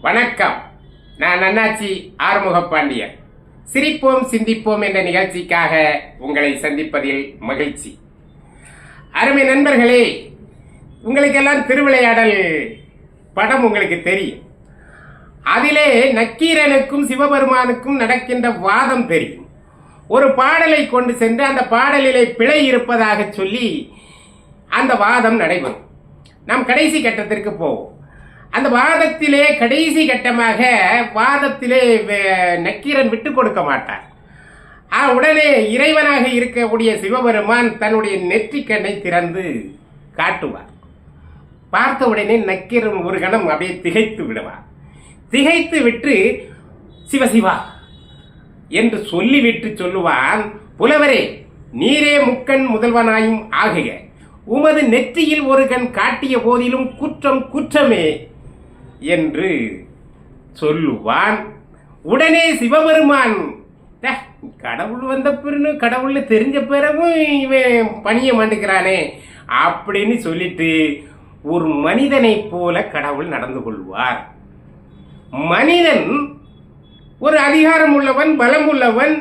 வணக்கம். நான் அண்ணாச்சி ஆறுமுகப்பாண்டியன். சிரிப்போம் சிந்திப்போம் என்ற நிகழ்ச்சிக்காக உங்களை சந்திப்பதில் மகிழ்ச்சி. அருமை நண்பர்களே உங்களுக்கெல்லாம் திருவிளையாடல் படம் உங்களுக்கு தெரியும். அதிலே நக்கீரனுக்கும் சிவபெருமானுக்கும் நடக்கின்ற வாதம் தெரியும். ஒரு பாடலை கொண்டு சென்று அந்த பாடலிலே பிழை இருப்பதாக சொல்லி அந்த வாதம் நடைபெறும். நாம் கடைசி கட்டத்திற்கு போவோம். அந்த வாதத்திலே கடைசி கட்டமாக வாதத்திலே நக்கீரன் விட்டு கொடுக்க மாட்டார். ஆ, உடனே இறைவனாக இருக்கக்கூடிய சிவபெருமான் தன்னுடைய நெற்றிக்கண்ணை திறந்து காட்டுவார். பார்த்த உடனே நக்கீரன் ஒரு கணம் அப்படியே திகைத்து விடுவார். திகைத்து விட்டு சிவசிவா என்று சொல்லிவிட்டு சொல்லுவான் புலவரே நீரே முக்கண் முதல்வனாயும் ஆகுக. உமது நெற்றியில் ஒரு கண் காட்டிய போதிலும் குற்றம் குற்றமே. என்று சொல்லுவான். உடனே சிவபெருமான் கடவுள் வந்த பிறகு கடவுள்னு தெரிஞ்ச பிறகும் இவன் பணிய மாட்டேங்கிறானே அப்படின்னு சொல்லிட்டு ஒரு மனிதனைப் போல கடவுள் நடந்து கொள்வார். மனிதன் ஒரு அதிகாரம் உள்ளவன் பலம் உள்ளவன்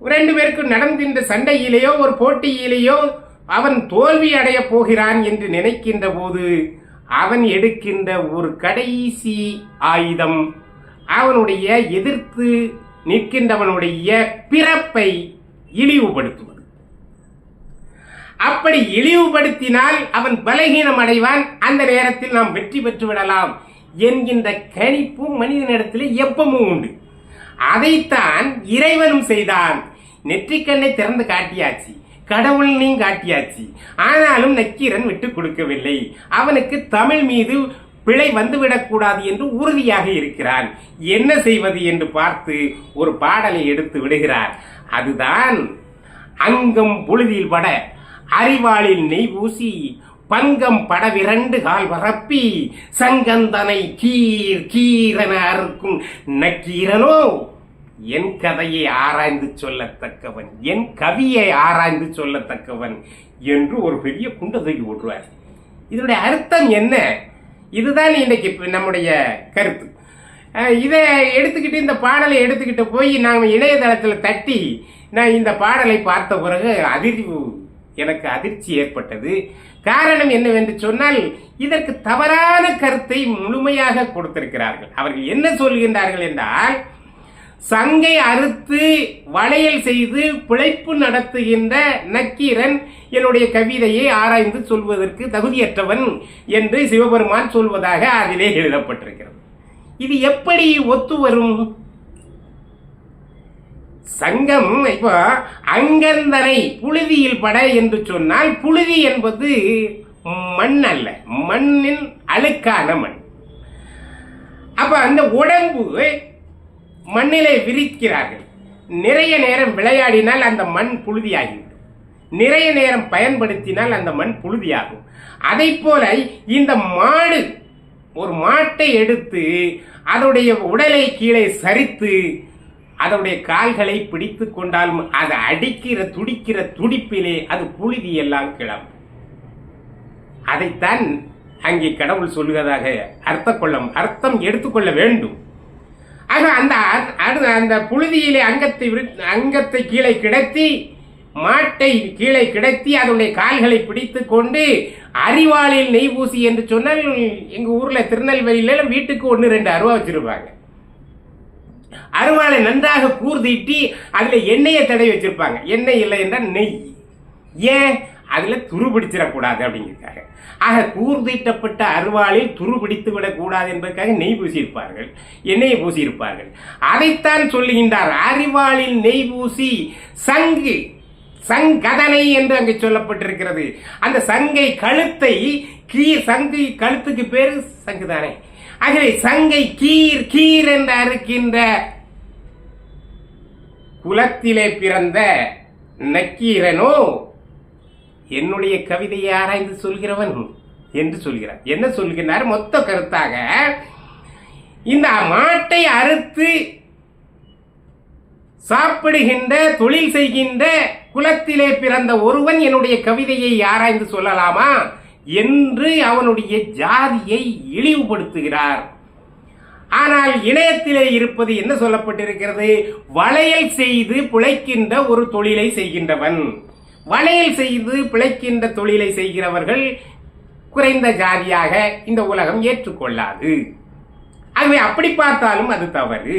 ரெண்டு பேருக்கு நடந்தின்ற சண்டையிலேயோ ஒரு போட்டியிலேயோ அவன் தோல்வி அடையப் போகிறான் என்று நினைக்கின்ற போது அவன் எடுக்கின்ற ஒரு கடைசி ஆயுதம். அவனுடைய எதிர்த்து நிற்கின்றவனுடைய பிறப்பை இழிவுபடுத்துவது. அப்படி இழிவுபடுத்தினால் அவன் பலகீனம் அடைவான். அந்த நேரத்தில் நாம் வெற்றி பெற்று விடலாம் என்கின்ற கணிப்பு மனிதனிடத்தில் எப்பவும் உண்டு. அதைத்தான் இறைவனும் செய்தான். நெற்றிக்கண்ணை திறந்து காட்டியாச்சு. கடவுளையும் காட்டியாச்சு. ஆனாலும் நக்கீரன் விட்டு கொடுக்கவில்லை. அவனுக்கு தமிழ் மீது பிழை வந்துவிடக்கூடாது என்று உறுதியாக இருக்கிறான். என்ன செய்வது என்று பார்த்து ஒரு பாடலை எடுத்து விடுகிறார். அதுதான் அங்கம் புழுதியில் பட அறிவாளில் நெய் பூசி பங்கம் படவிரண்டு கால் வரப்பி சங்கந்தனை கீர் கீரன அறுக்கும் நக்கீரனோ என் கதையை ஆராய்ந்து சொல்லத்தக்கவன் என் கவியை ஆராய்ந்து சொல்லத்தக்கவன் என்று ஒரு பெரிய குண்டை தூக்கி விடுவார் இதனுடைய அர்த்தம் என்ன? இதுதான் இன்னைக்கு நம்முடைய கருத்து. இதை எடுத்துக்கிட்டு இந்த பாடலை எடுத்துக்கிட்டு போய் நாம் இணையதளத்தில் தட்டி நான் இந்த பாடலை பார்த்த பிறகு அதிர்வு எனக்கு அதிர்ச்சி ஏற்பட்டது. காரணம் என்னவென்று சொன்னால் இதற்கு தவறான கருத்தை முழுமையாக கொடுத்திருக்கிறார்கள். அவர்கள் என்ன சொல்கின்றார்கள் என்றால் சங்கை அறுத்து வளையல் செய்து பிழைப்பு நடத்துகின்ற நக்கீரன் என்னுடைய கவிதையை ஆராய்ந்து சொல்வதற்கு தகுதியற்றவன் என்று சிவபெருமான் சொல்வதாக அதிலே எழுதப்பட்டிருக்கிறது. இது எப்படி ஒத்து வரும்? சங்கம் இப்போ அங்கந்தனை புழுதியில் பட என்று சொன்னால் புழுதி என்பது மண் அல்ல மண்ணின் அழுக்கான மண். அப்ப அந்த உடம்பு மண்ணிலே விரிக்கிறார்கள். நிறைய நேரம் விளையாடினால் அந்த மண் புழுதியாகிவிடும். நிறைய நேரம் பயன்படுத்தினால் அந்த மண் புழுதியாகும். அதை போல இந்த மாடு ஒரு மாட்டை எடுத்து அதனுடைய உடலை கீழே சரித்து அதனுடைய கால்களை பிடித்து கொண்டாலும் அது அடிக்கிற துடிக்கிற துடிப்பிலே அது புழுதி எல்லாம் கிளம்பும். அதைத்தான் அங்கே கடவுள் சொல்லுவதாக அர்த்தம் கொள்ள அர்த்தம் எடுத்துக்கொள்ள வேண்டும். ஆக அந்த அடு- அந்த புழுதியிலே அங்கத்தை அங்கத்தை கீழே கிடத்தி மாட்டை கீழே கிடத்தி அதனுடைய கால்களை பிடித்து கொண்டு அறிவாளில் நெய் பூசி என்று சொன்னால் எங்கள் ஊரில் திருநெல்வேலியில வீட்டுக்கு ஒன்று ரெண்டு அருவா வச்சிருப்பாங்க. அருவாளை நன்றாக கூர்தீட்டி அதில் எண்ணெயை தடவி வச்சிருப்பாங்க. எண்ணெய் இல்லை என்றால் நெய். ஏன்? அதில் துரு பிடிச்சிடக்கூடாது அப்படிங்கிறதுக்காக. ஆக கூர்தீட்டப்பட்ட அருவாளில் துரு பிடித்து விடக்கூடாது என்பதற்காக நெய் பூசியிருப்பார்கள் எண்ணெயை பூசியிருப்பார்கள். அதைத்தான் சொல்லுகின்றார் அறிவாளில் நெய் பூசி சங்கு சங்கதனை என்று அங்கு சொல்லப்பட்டிருக்கிறது. அந்த சங்கை கழுத்தை கீ சங்கு கழுத்துக்கு பேர் சங்குதானே. ஆகவே சங்கை கீர் கீர் என்று அறுக்கின்ற குலத்திலே பிறந்த நக்கீரனோ என்னுடைய கவிதையை ஆராய்ந்து சொல்கிறவன் என்று சொல்கிறார். என்ன சொல்கிறார் மொத்த கருத்தாக இந்த மாட்டை அறுத்து சாப்பிடுகின்ற தொழில் செய்கின்ற குலத்திலே பிறந்த ஒருவன் என்னுடைய கவிதையை ஆராய்ந்து சொல்லலாமா என்று அவனுடைய ஜாதியை இழிவுபடுத்துகிறார். ஆனால் இணையத்திலே இருப்பது என்ன சொல்லப்பட்டிருக்கிறது? வளையல் செய்து பிழைக்கின்ற ஒரு தொழிலை செய்கின்றவன். வளையல் செய்து பிழைக்கின்ற தொழிலை செய்கிறவர்கள் குறைந்த ஜாதியாக இந்த உலகம் ஏற்றுக்கொள்ளாது. ஆகவே அப்படி பார்த்தாலும் அது தவறு.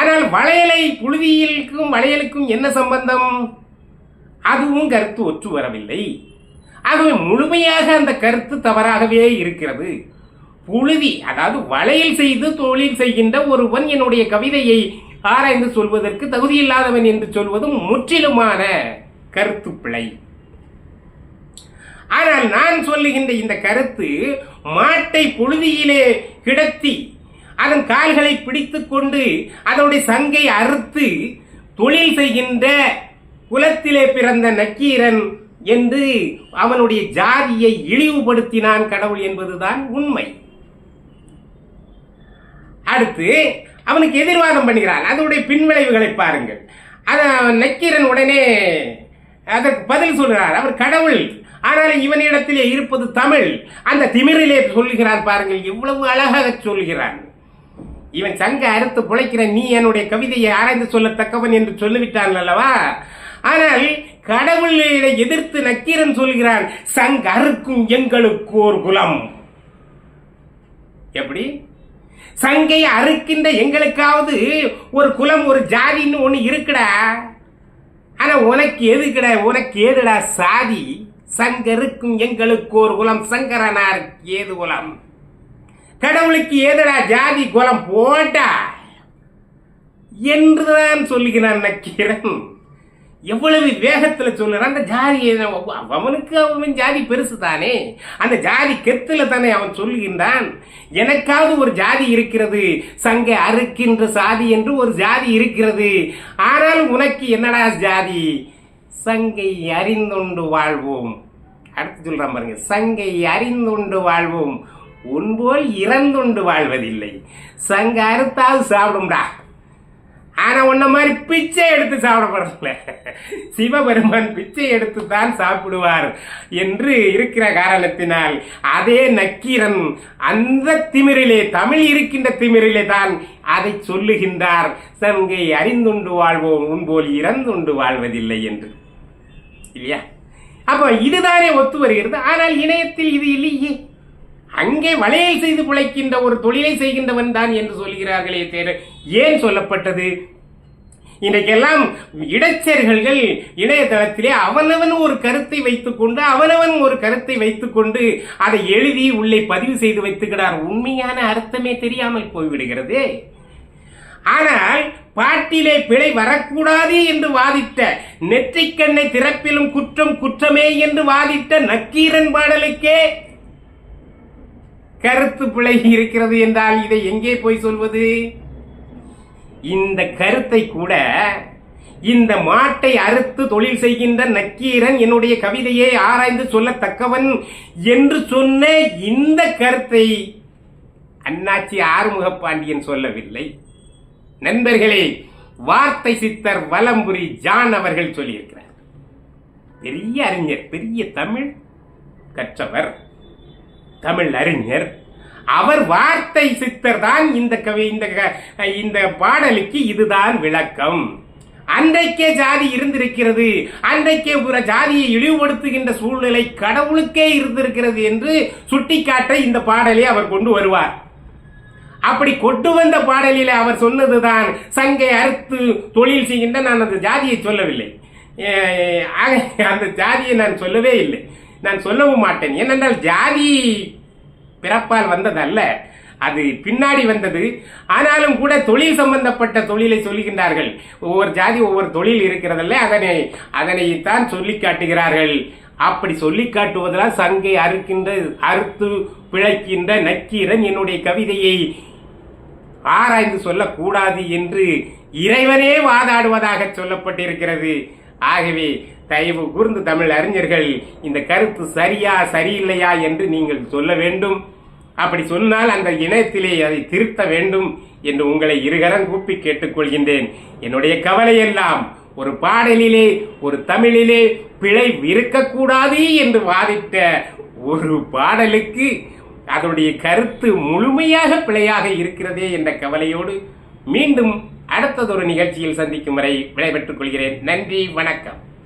ஆனால் வளையலை புழுதியிலுக்கும் வளையலுக்கும் என்ன சம்பந்தம்? அதுவும் கருத்து ஒற்று வரவில்லை. ஆகவே முழுமையாக அந்த கருத்து தவறாகவே இருக்கிறது. புழுதி அதாவது வளையல் செய்து தொழில் செய்கின்ற ஒருவன் என்னுடைய கவிதையை ஆராய்ந்து சொல்வதற்கு தகுதியில்லாதவன் என்று சொல்வதும் முற்றிலுமான கருத்து பிழை ஆனால் நான் சொல்லுகின்ற இந்த கருத்து மாட்டை புழுதியிலே கிடத்தி அதன் கால்களை பிடித்துக்கொண்டு அதனுடைய சங்கை அறுத்து தொழில் செய்கின்ற குலத்திலே பிறந்த நக்கீரன் என்று அவனுடைய ஜாதியை இழிவுபடுத்தினான் கடவுள் என்பதுதான் உண்மை. அடுத்து அவனுக்கு எதிர்வாதம் பண்ணுகிறான். அதனுடைய பின்விளைவுகளை பாருங்கள். அத நக்கீரன் உடனே அதற்கு பதில் சொல்கிறார். அவர் கடவுள். ஆனால் இவனிடத்திலே இருப்பது தமிழ். அந்த திமிரிலே சொல்லுகிறார் பாருங்கள் எவ்வளவு அழகாக சொல்கிறான். இவன் சங்க அறுத்து பிழைக்கிற நீ என்னுடைய கவிதையை ஆராய்ந்து சொல்லத்தக்கவன் என்று சொல்லிவிட்டான் அல்லவா? ஆனால் கடவுளை எதிர்த்து நக்கீரன் சொல்கிறான் சங்க அறுக்கும் எங்களுக்கு ஒரு குலம். எப்படி? சங்கை அறுக்கின்ற எங்களுக்காவது ஒரு குலம் ஒரு ஜாதின்னு ஒன்று இருக்குடா. ஆனா உனக்கு எதுக்குடா உனக்கு ஏதுடா சாதி? சங்கருக்கும் எங்களுக்கு ஒரு குலம் சங்கரனார் ஏது குலம்? கடவுளுக்கு ஏதுடா ஜாதி குலம்? போட்டா என்றுதான் சொல்லுகிறான் நக்கீரன். எவ்வளவு வேகத்தில் சொல்லுறான். அந்த ஜாதி அவனுக்கு அவன் ஜாதி பெருசு தானே. அந்த ஜாதி கெத்தில் தானே அவன் சொல்லுகின்றான் எனக்காவது ஒரு ஜாதி இருக்கிறது. சங்க அறுக்கின்ற சாதி என்று ஒரு ஜாதி இருக்கிறது. ஆனால் உனக்கு என்னடா ஜாதி? சங்கை அறிந்துண்டு வாழ்வோம். அடுத்து சொல்கிறான் பாருங்க. சங்கை அறிந்துண்டு வாழ்வோம். உன்போல் இறந்துண்டு வாழ்வதில்லை. சங்க அறுத்தாவது சாப்பிடும்டா. ஆனா உன்ன மாதிரி பிச்சை எடுத்து சாப்பிடப்படல. சிவபெருமான் பிச்சை எடுத்து தான் சாப்பிடுவார் என்று இருக்கிற காரணத்தினால் அதே நக்கீரன் அந்த திமிரிலே தமிழ் இருக்கின்ற திமிரிலே தான் அதை சொல்லுகின்றார். சங்கை அறிந்துண்டு வாழ்வோம் உன்போல் இறந்துண்டு வாழ்வதில்லை என்று. இல்லையா? அப்ப இதுதானே ஒத்து வருகிறது. ஆனால் இணையத்தில் இது இல்லையே. அங்கே வளையல் செய்து பிழைக்கின்ற ஒரு தொழிலை செய்கின்றவன் தான் என்று சொல்கிறார்களே தேர் ஏன் சொல்லப்பட்டது? இன்றைக்கெல்லாம் இடைச்செருகல்கள் இணையதளத்திலே அவனவன் ஒரு கருத்தை வைத்துக்கொண்டு அவனவன் ஒரு கருத்தை வைத்துக்கொண்டு அதை எழுதி உள்ளே பதிவு செய்து வைத்துக்கிறார். உண்மையான அர்த்தமே தெரியாமல் போய்விடுகிறது. ஆனால் பாட்டிலே பிழை வரக்கூடாது என்று வாதிட்ட நெற்றிக்கண்ணை திறப்பிலும் குற்றம் குற்றமே என்று வாதிட்ட நக்கீரன் பாடலுக்கே கருத்து பிழை இருக்கிறது என்றால் இதை எங்கே போய் சொல்வது? இந்த கருத்தை கூட இந்த மாட்டை அறுத்து தொழில் செய்கின்ற நக்கீரன் என்னுடைய கவிதையை ஆராய்ந்து சொல்லத்தக்கவன் என்று சொன்ன இந்த கருத்தை அண்ணாச்சி ஆறுமுக பாண்டியன் சொல்லவில்லை. நண்பர்களே வார்த்தை சித்தர் வலம்புரி ஜான் அவர்கள் சொல்லியிருக்கிறார். பெரிய அறிஞர் பெரிய தமிழ் கற்றவர். தமிழ் அறிஞர் அவர் வார்த்தை சித்தர் தான் இந்த கவி இந்த க- இந்த பாடலுக்கு இதுதான் விளக்கம். அன்றைக்கே ஜாதி இருந்திருக்கிறது. அன்றைக்கே புற ஜாதியை இழிவுபடுத்துகின்ற சூழ்நிலை கடவுளுக்கே இருந்திருக்கிறது என்று சுட்டிக்காட்ட இந்த பாடலை அவர் கொண்டு வருவார். அப்படி கொண்டு வந்த பாடலில் அவர் சொன்னதுதான் சங்கை அறுத்து தொழில் செய்கின்ற நான் அந்த ஜாதியை சொல்லவில்லை. ஆக அந்த ஜாதியை நான் சொல்லவே இல்லை. நான் சொல்லவும் மாட்டேன். ஏனென்றால் ஜாதி பிறப்பால் வந்ததல்ல. அது பின்னாடி வந்தது. ஆனாலும் கூட தொழில் சம்பந்தப்பட்ட தொழிலை சொல்லுகின்றார்கள். ஒவ்வொரு ஜாதி ஒவ்வொரு தொழில் இருக்கிறதல்ல. அதனை அதனைத்தான் சொல்லி காட்டுகிறார்கள். அப்படி சொல்லி காட்டுவதால் சங்கை அறுக்கின்ற அறுத்து பிழைக்கின்ற நக்கீரன் என்னுடைய கவிதையை ஆராய்ந்து சொல்லக்கூடாது என்று இறைவனே வாதாடுவதாக சொல்லப்பட்டிருக்கிறது. ஆகவே தயவு கூர்ந்து தமிழ் அறிஞர்கள் இந்த கருத்து சரியா சரியில்லையா என்று நீங்கள் சொல்ல வேண்டும். அப்படி சொன்னால் அந்த இணையத்திலே அதை திருத்த வேண்டும் என்று உங்களை இருகரம் கூப்பி கேட்டுக்கொள்கின்றேன். என்னுடைய கவலையெல்லாம் ஒரு பாடலிலே ஒரு தமிழிலே பிழை இருக்கக்கூடாது என்று வாதிட்ட ஒரு பாடலுக்கு அதனுடைய கருத்து முழுமையாக பிழையாக இருக்கிறதே என்ற கவலையோடு மீண்டும் அடுத்ததொரு நிகழ்ச்சியில் சந்திக்கும் வரை விடைபெற்றுக் கொள்கிறேன். நன்றி வணக்கம்.